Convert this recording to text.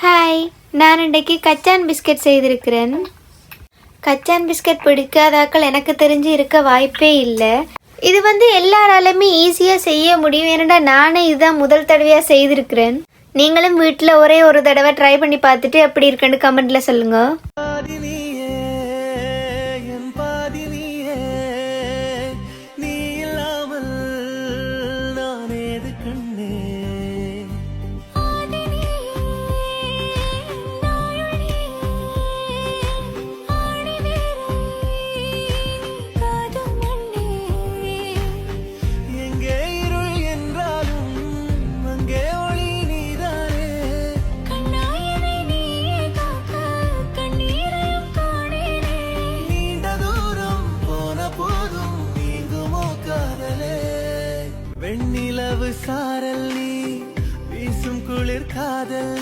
Hi நான் இன்றைக்கு கச்சான் பிஸ்கட் செய்திருக்கிறேன். கச்சான் பிஸ்கட் பிடிக்காதாக்கள் எனக்கு தெரிஞ்சு இருக்க வாய்ப்பே இல்லை. இது வந்து எல்லாராலுமே ஈஸியாக செய்ய முடியும். ஏன்னா நானே இதுதான் முதல் தடவையாக செய்திருக்கிறேன். நீங்களும் வீட்டில் ஒரே ஒரு தடவை ட்ரை பண்ணி பார்த்துட்டு எப்படி இருக்குன்னு கமெண்ட்டில் சொல்லுங்கள் கண்ணே வெண்ணிலவு சாரல் நீ வீசும் குளிர் காதல்